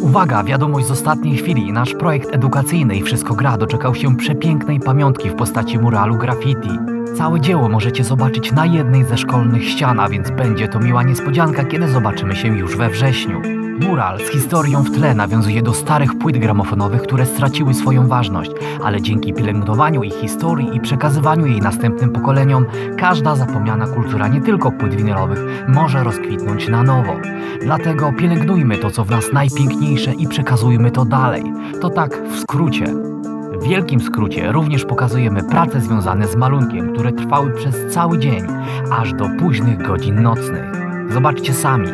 Uwaga, wiadomość z ostatniej chwili. Nasz projekt edukacyjny i Wszystko Gra doczekał się przepięknej pamiątki w postaci muralu graffiti. Całe dzieło możecie zobaczyć na jednej ze szkolnych ścian, a więc będzie to miła niespodzianka, kiedy zobaczymy się już we wrześniu. Mural z historią w tle nawiązuje do starych płyt gramofonowych, które straciły swoją ważność, ale dzięki pielęgnowaniu ich historii i przekazywaniu jej następnym pokoleniom, każda zapomniana kultura nie tylko płyt winylowych może rozkwitnąć na nowo. Dlatego pielęgnujmy to, co w nas najpiękniejsze i przekazujmy to dalej. To tak w skrócie. W wielkim skrócie również pokazujemy prace związane z malunkiem, które trwały przez cały dzień, aż do późnych godzin nocnych. Zobaczcie sami.